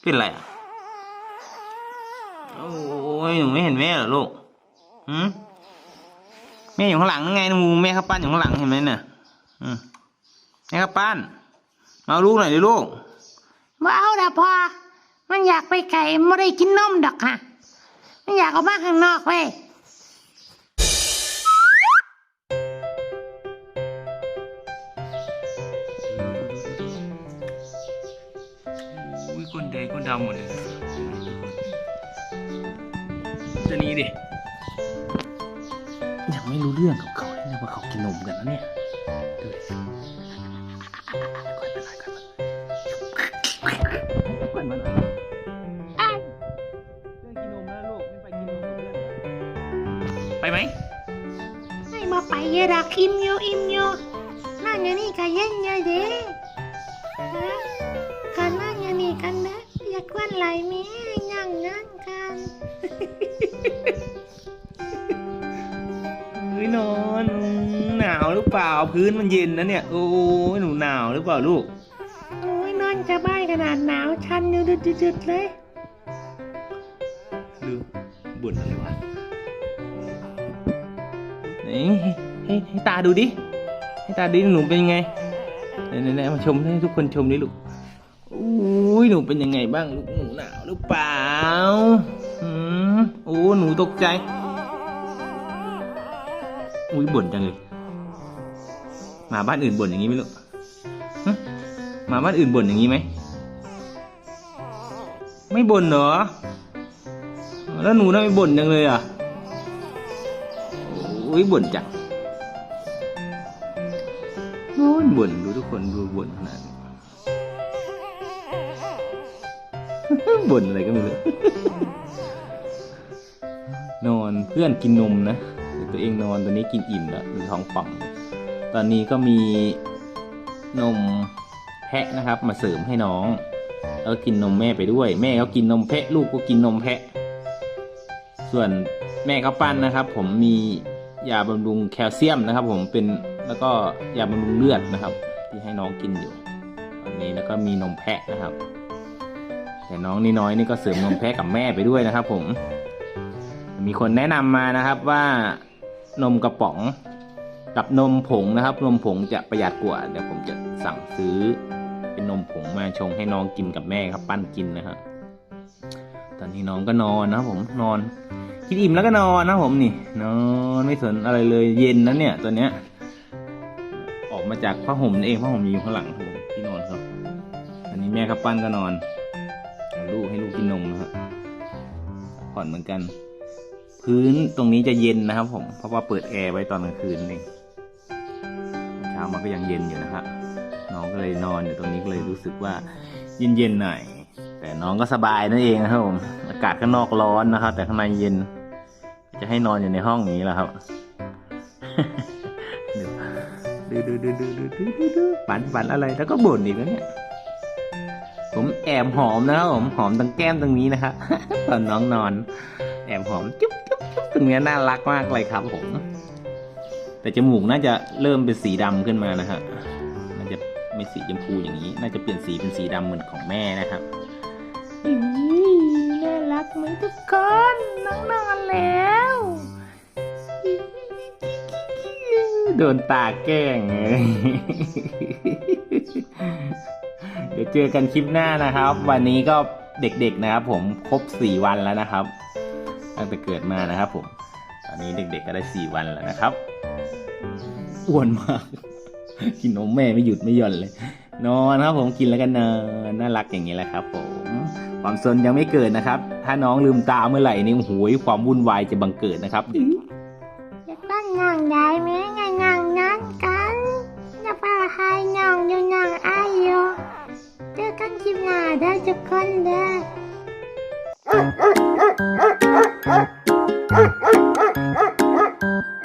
เป็นไรอะ โอ้ยหนูไม่เห็นแม่เหรอลูกหืมแม่อยู่ข้างหลังนั่นไงหนูแม่ข้าปั้นอยู่ข้างหลังเห็นไหมเนี่ยอืมแม่ข้าปั้นเอาลูกหน่อยดิลูกว่าเอาละพอ มันอยากไปไก่ไม่ได้กินนมดอกค่ะ มันอยากออกมาข้างนอกเว้ย แดงก้นดำหมดเลยจะนี้ดิยังไม่รู้เรื่องกับเขาเลยนะว่าเขากินนมกันนะเนี่ยดูดิก่อนมาหน่อยก่อนมาก่อนมาหน่อยอ้ายเรื่องกินนมนะลูกไม่ไปกินนมกับเพื่อนไปไหมไม่มาไปเยอะดอกอิ่มอยู่อิ่มอยู่นั่งอย่างนี้ก็เย็นเยอะเด้ นะอยากวันไหลแม่ย่างย่างกันเฮ้ยนอนอืมหนาวหรือเปล่าพื้นมันเย็นนะเนี่ย โอ้ยหนูหนาวหรือเปล่าลูกโอ้ยนอนจะบ้ายขนาดหนาวชันอยู่ดุดๆๆเลยดูบ่นอะไรวะไหนให้ให้ให้ตาดูดิให้ตาดูหนูเป็นยังไงไหนไหนไหนมาชมให้ทุกคนชมดิลูกอุ้ย หนูเป็นยังไงบ้างลูกหนูหนาวหรือเปล่าอืมโอ้หนูตกใจ อุ้ยบ่นจังเลยหมาบ้านอื่นบ่นอย่างนี้ไหมลูกหมาบ้านอื่นบ่นอย่างนี้ไหม ไม่บ่นเหรอ แล้วหนูทำไมบ่นจังเลยอะโอ้ยบ่นจังโอ้บ่นดูทุกคนดูบ่นขนาดนี้ บ่นอะไรก็ไม่รู้ นอนเพื่อนกินนมนะตัวเองนอนตอนนี้กินอิ่มแล้วดูท้องป่อง ตอนนี้ก็มีนมแพะนะครับ มาเสริมให้น้อง แล้วกินนมแม่ไปด้วย แม่ก็กินนมแพะ ลูกก็กินนมแพะ ส่วนแม่เขาปั้นนะครับ ผมมียาบำรุงแคลเซียมนะครับ ผมเป็นแล้วก็ยาบำรุงเลือดนะครับ ที่ให้น้องกินอยู่ตอนนี้แล้วก็มีนมแพะนะครับ แต่น้องนี่น้อยนี่ก็เสริมนมแพะกับแม่ไปด้วยนะครับ ผม มีคนแนะนำมานะครับว่านมกระป๋องกับนมผงนะครับ นมผงจะประหยัดกว่าเดี๋ยวผมจะสั่งซื้อ เป็นนมผงมาชงให้น้องกินกับแม่ครับ ปั้นกินนะครับตอนนี้น้องก็นอนนะครับผมนอนกินอิ่มแล้วก็นอนนะผมนี่ นอนไม่สนอะไรเลยเย็นนะเนี่ยตัวเนี้ย ออกมาจากผ้าห่มนั่เองผ้าห่มอยู่ข้างหลังผมที่นอนครับ อันนี้แม่ครับปั้นก็นอน ลูกให้ลูกกินนมนะครับผ่อนเหมือนกัน พื้นตรงนี้จะเย็นนะครับ ผม เพราะว่าเปิดแอร์ไว้ตอนกลางคืนเองเช้ามาก็ยังเย็นอยู่นะครับน้องก็เลยนอนอยู่ตรงนี้ก็เลยรู้สึกว่าเย็นๆหน่อย แต่น้องก็สบายนั่นเองนะครับผมอากาศข้างนอกร้อนนะครับ แต่ข้างในเย็น จะให้นอนอยู่ในห้องนี้แล้วครับดูดูดูดูดูดูดูปันปันอะไรแล้วก็บ่นอีกแล้วเนี่ย แอบหอมนะครับผมหอมตรงแก้มตรงนี้นะครับตอนน้องนอน แอบหอมจุ๊บจุ๊บจุ๊บตรงเนี้ยน่ารักมากเลยครับ ผม แต่จมูกน่าจะเริ่มเป็นสีดำขึ้นมานะฮะน่าจะไม่สีชมพูอย่างนี้ น่าจะเปลี่ยนสีเป็นสีดำเหมือนของแม่นะครับอุ๊ยน่ารักไหมทุกคนน้องนอนแล้วโดนตาแกล้งเดี๋ยวเจอกันคลิปหน้านะครับ วันนี้ก็เด็กๆนะครับ ผมครบสี่วันแล้วนะครับ ตั้งแต่เกิดมานะครับผมตอนนี้เด็กๆก็ได้สี่วันแล้วนะครับอ้วนมาก กินนมแม่ไม่หยุดไม่หย่อนเลย นอนครับผมกินแล้วก็นอนน่ารักอย่างนี้แหละครับ ผมความสนยังไม่เกิดนะครับ ถ้าน้องลืมตาเมื่อไหร่นี่โอ้โหความวุ่นวายจะบังเกิดนะครับ ずかんで。うんうんうんうんうんうんうんうん